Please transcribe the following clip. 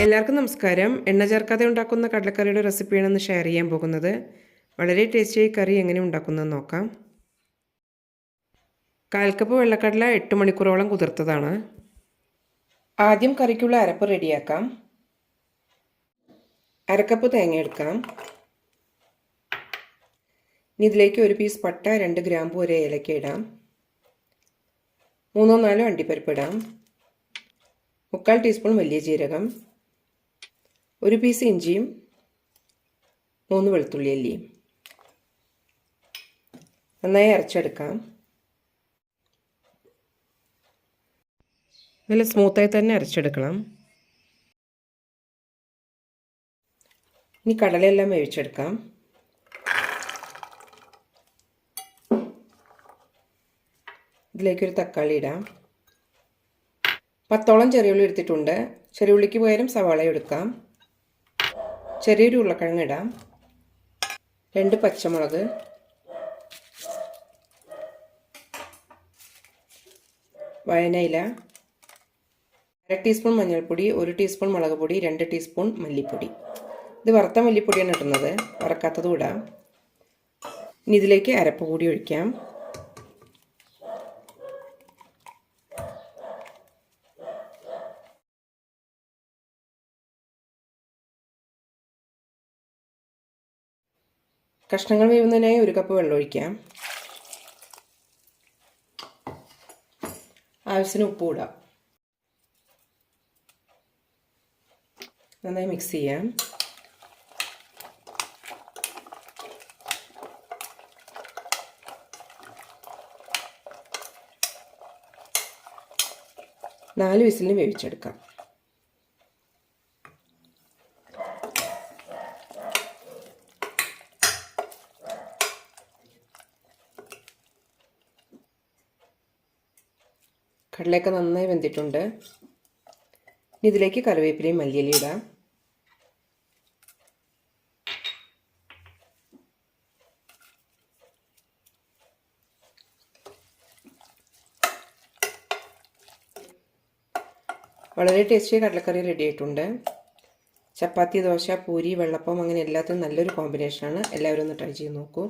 എല്ലാവർക്കും നമസ്കാരം. എണ്ണ ചേർക്കാതെ ഉണ്ടാക്കുന്ന കടലക്കറിയുടെ റെസിപ്പിയാണ് ഇന്ന് ഷെയർ ചെയ്യാൻ പോകുന്നത്. വളരെ ടേസ്റ്റിയായി കറി എങ്ങനെ ഉണ്ടാക്കുന്നതെന്ന് നോക്കാം. കാൽ കപ്പ് വെള്ളക്കടല എട്ട് മണിക്കൂറോളം കുതിർത്തതാണ്. ആദ്യം കറിക്കുള്ള അരപ്പ് റെഡിയാക്കാം. അരക്കപ്പ് തേങ്ങ എടുക്കാം. ഇനി ഇതിലേക്ക് ഒരു പീസ് പട്ട രണ്ട് ഗ്രാമ്പു വരെ ഏലക്ക ഇടാം. മൂന്നോ നാലോ അണ്ടിപ്പരിപ്പ് ഇടാം. മുക്കാൽ ടീസ്പൂൺ വലിയ ജീരകം. ഒരു പീസ് ഇഞ്ചിയും മൂന്ന് വെളുത്തുള്ളി അല്ലിയും. നന്നായി അരച്ചെടുക്കാം. നല്ല സ്മൂത്തായി തന്നെ അരച്ചെടുക്കണം. ഇനി കടലയെല്ലാം വേവിച്ചെടുക്കാം. ഇതിലേക്കൊരു തക്കാളി ഇടാം. പത്തോളം ചെറിയുള്ളി എടുത്തിട്ടുണ്ട്. ചെറിയുള്ളിക്ക് പകരം സവാള എടുക്കാം. ചെറിയൊരു ഉരുളക്കിഴങ്ങ് ഇടാം. രണ്ട് പച്ചമുളക്. വയനയില. അര ടീസ്പൂൺ മഞ്ഞൾപ്പൊടി ഒരു ടീസ്പൂൺ മുളക് പൊടി രണ്ട് ടീസ്പൂൺ മല്ലിപ്പൊടി. ഇത് വറുത്ത മല്ലിപ്പൊടിയാണ് ഇടുന്നത്. വറക്കാത്തതും ഇടാം. ഇനി ഇതിലേക്ക് അരപ്പ് കൂടി ഒഴിക്കാം. കഷ്ണങ്ങൾ വേവുന്നതിനായി ഒരു കപ്പ് വെള്ളം ഒഴിക്കാം. ആവശ്യത്തിന് ഉപ്പ് ഇടാം. നന്നായി മിക്സ് ചെയ്യാം. നാല് വിസിലിന് വേവിച്ചെടുക്കാം. കടലയൊക്കെ നന്നായി വെന്തിട്ടുണ്ട്. ഇനി ഇതിലേക്ക് കറിവേപ്പിലയും മല്ലിയിലയും ഇടാം. വളരെ ടേസ്റ്റി കടലക്കറി റെഡി ആയിട്ടുണ്ട്. ചപ്പാത്തി ദോശ പൂരി വെള്ളപ്പം അങ്ങനെ എല്ലാത്തിനും നല്ലൊരു കോമ്പിനേഷനാണ് എല്ലാവരും ഒന്ന് ട്രൈ ചെയ്ത് നോക്കൂ.